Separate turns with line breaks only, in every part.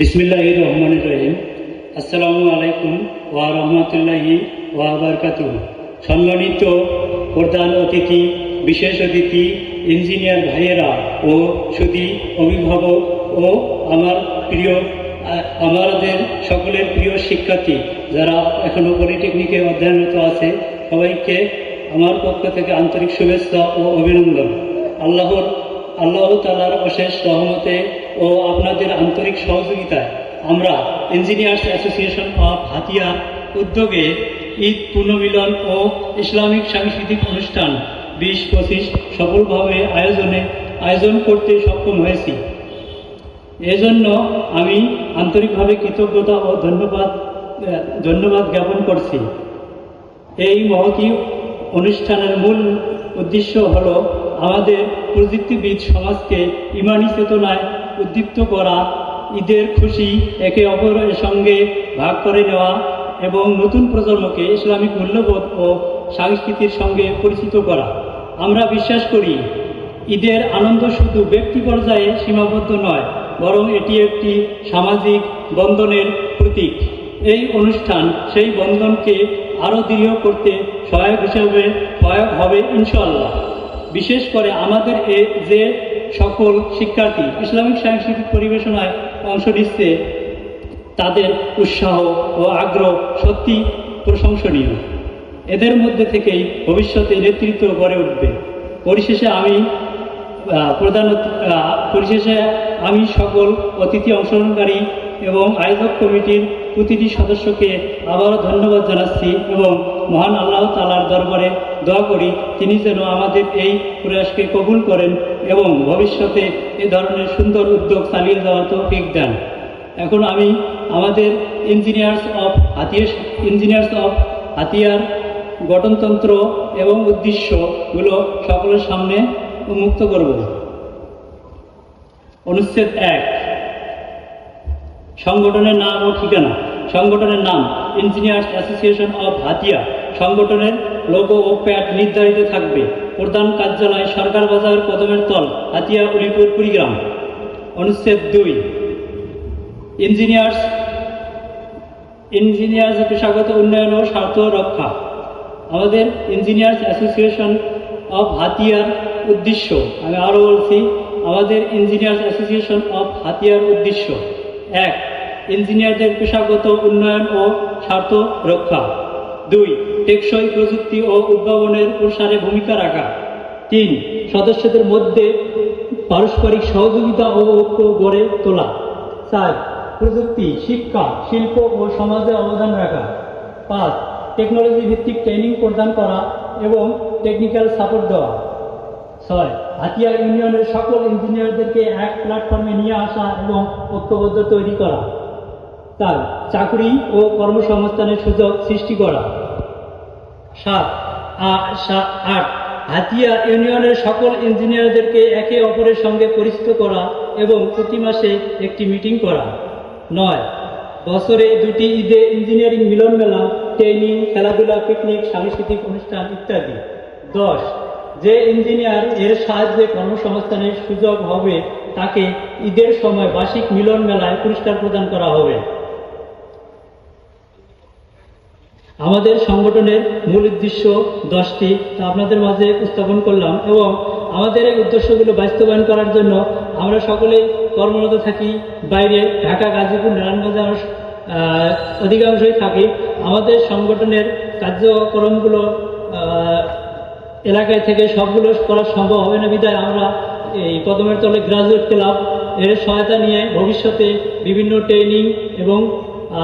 বিসমিল্লাহ রহমান রহিম আসসালামু আলাইকুম ওয়া রহমতুল্লাহি ওয়া বারকাতুহ সম্মানিত প্রধান অতিথি, বিশেষ অতিথি, ইঞ্জিনিয়ার ভাইয়েরা ও সুদী অভিভাবক ও আমার প্রিয় আমাদের সকলের প্রিয় শিক্ষার্থী যারা এখনও পলিটেকনিকে অধ্যয়নরত আছে, সবাইকে আমার পক্ষ থেকে আন্তরিক শুভেচ্ছা ও অভিনন্দন। আল্লাহর, আল্লাহ তালার অশেষ রহমতে ও আপনাদের আন্তরিক সহযোগিতায় আমরা ইঞ্জিনিয়ার্স অ্যাসোসিয়েশন অফ হাতিয়া উদ্যোগে ঈদ পুনর্মিলন ও ইসলামিক সাংস্কৃতিক অনুষ্ঠান বিশ পঁচিশ সফলভাবে আয়োজনে, আয়োজন করতে সক্ষম হয়েছি। এজন্য আমি আন্তরিকভাবে কৃতজ্ঞতা ও ধন্যবাদ ধন্যবাদ জ্ঞাপন করছি। এই মহতী অনুষ্ঠানের মূল উদ্দেশ্য হল আমাদের প্রযুক্তিবিদ সমাজকে ইমানি চেতনায় উদ্দীপ্ত করা, ঈদের খুশি একে অপরের সঙ্গে ভাগ করে নেওয়া এবং নতুন প্রজন্মকে ইসলামিক মূল্যবোধ ও সংস্কৃতির সঙ্গে পরিচিত করা। আমরা বিশ্বাস করি, ঈদের আনন্দ শুধু ব্যক্তি পর্যায়ে সীমাবদ্ধ নয়, বরং এটি একটি সামাজিক বন্ধনের প্রতীক। এই অনুষ্ঠান সেই বন্ধনকে আরও দৃঢ় করতে সহায়ক হিসাবে সহায়ক হবে ইনশাল্লাহ বিশেষ করে আমাদের এ যে সকল শিক্ষার্থী ইসলামিক সাংস্কৃতিক পরিবেশনায় অংশ নিচ্ছে। তাদের উৎসাহ ও আগ্রহ সত্যি প্রশংসনীয়। এদের মধ্যে থেকেই ভবিষ্যতে নেতৃত্ব গড়ে উঠবে। পরিশেষে আমি প্রধান পরিশেষে আমি সকল অতিথি অংশগ্রহণকারী এবং আয়োজক কমিটির প্রতিটি সদস্যকে আবারও ধন্যবাদ জানাচ্ছি এবং মহান আল্লাহ তালার দরবারে দোয়া করি, তিনি যেন আমাদের এই প্রয়াসকে কবুল করেন এবং ভবিষ্যতে এ ধরনের সুন্দর উদ্যোগ চালিয়ে যাওয়ার তৌফিক দেন। এখন আমি আমাদের ইঞ্জিনিয়ার্স অফ হাতিয়ার ইঞ্জিনিয়ার্স অফ হাতিয়ার গঠনতন্ত্র এবং উদ্দেশ্যগুলো সকলের সামনে উন্মুক্ত করব। অনুচ্ছেদ এক। সংগঠনের নাম ও ঠিকানা। সংগঠনের নাম ইঞ্জিনিয়ার্স অ্যাসোসিয়েশন অফ হাতিয়া সংগঠনের লোগো ও প্যাড নির্ধারিত থাকবে। প্রধান কার্যালয় সরকার বাজার কদমের তল, হাতিয়া উলিপুর কুড়িগ্রাম। অনুচ্ছেদ দুই। ইঞ্জিনিয়ার্স ইঞ্জিনিয়ার্স পেশাগত উন্নয়ন ও স্বার্থ রক্ষা। আমাদের ইঞ্জিনিয়ার্স অ্যাসোসিয়েশন অফ হাতিয়ার উদ্দেশ্য, আমি আরও বলছি, আমাদের ইঞ্জিনিয়ার্স অ্যাসোসিয়েশন অফ হাতিয়ার উদ্দেশ্য। এক ইঞ্জিনিয়ারদের পেশাগত উন্নয়ন ও স্বার্থ রক্ষা। দুই, টেকসই প্রযুক্তি ও উদ্ভাবনের প্রসারে ভূমিকা রাখা। তিন, সদস্যদের মধ্যে পারস্পরিক সহযোগিতা ও ঐক্য গড়ে তোলা। চার, প্রযুক্তি, শিক্ষা, শিল্প ও সমাজে অবদান রাখা। পাঁচ টেকনোলজি ভিত্তিক ট্রেনিং প্রদান করা এবং টেকনিক্যাল সাপোর্ট দেওয়া। ছয় হাতিয়া ইউনিয়নের সকল ইঞ্জিনিয়ারদেরকে এক প্ল্যাটফর্মে নিয়ে আসা এবং ঐক্যবদ্ধ তৈরি করা। চার চাকরি ও কর্মসংস্থানের সুযোগ সৃষ্টি করা। সাত আট, হাতিয়া ইউনিয়নের সকল ইঞ্জিনিয়ারদেরকে একে অপরের সঙ্গে পরিচিত করা এবং প্রতি মাসে একটি মিটিং করা। নয়, বছরে দুটি ঈদে ইঞ্জিনিয়ারিং মিলন মেলা, ট্রেনিং, খেলাধুলা, পিকনিক, সাংস্কৃতিক অনুষ্ঠান ইত্যাদি। দশ, যে ইঞ্জিনিয়ার এর সাহায্যে কর্মসংস্থানের সুযোগ হবে, তাকে ঈদের সময় বার্ষিক মিলন মেলায় পুরস্কার প্রদান করা হবে। আমাদের সংগঠনের মূল উদ্দেশ্য দশটি তা আপনাদের মাঝে উপস্থাপন করলাম এবং আমাদের এই উদ্দেশ্যগুলো বাস্তবায়ন করার জন্য আমরা সকলেই কর্মরত থাকি। বাইরে ঢাকা, গাজীপুর নারায়ণগঞ্জে আমরা অধিকাংশই থাকি। আমাদের সংগঠনের কার্যক্রমগুলো এলাকায় থেকে সবগুলো করা সম্ভব হবে না। বিধায় আমরা এই কদমের তলে গ্রাজুয়েট ক্লাব। এর সহায়তা নিয়ে ভবিষ্যতে বিভিন্ন ট্রেনিং এবং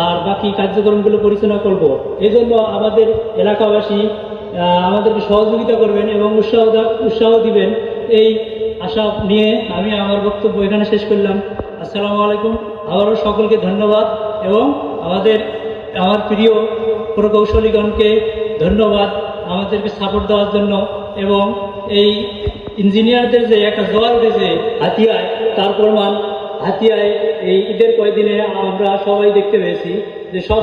আর বাকি কার্যক্রমগুলো পরিচালনা করব। এই জন্য আমাদের এলাকাবাসী আমাদেরকে সহযোগিতা করবেন এবং উৎসাহ উৎসাহ দিবেন। এই আশা নিয়ে আমি আমার বক্তব্য এখানে শেষ করলাম। আসসালামু আলাইকুম। আবারও সকলকে ধন্যবাদ এবং আমাদের, আমার প্রিয় প্রকৌশলীগণকে ধন্যবাদ আমাদেরকে সাপোর্ট দেওয়ার জন্য এবং এই ইঞ্জিনিয়ারদের যে একটা জোয়ার উঠেছে হাতিয়ায়, তার প্রমাণ হাতিয়ায় এই ঈদের কয়েকদিনে আমরা সবাই দেখতে পেয়েছি যে সব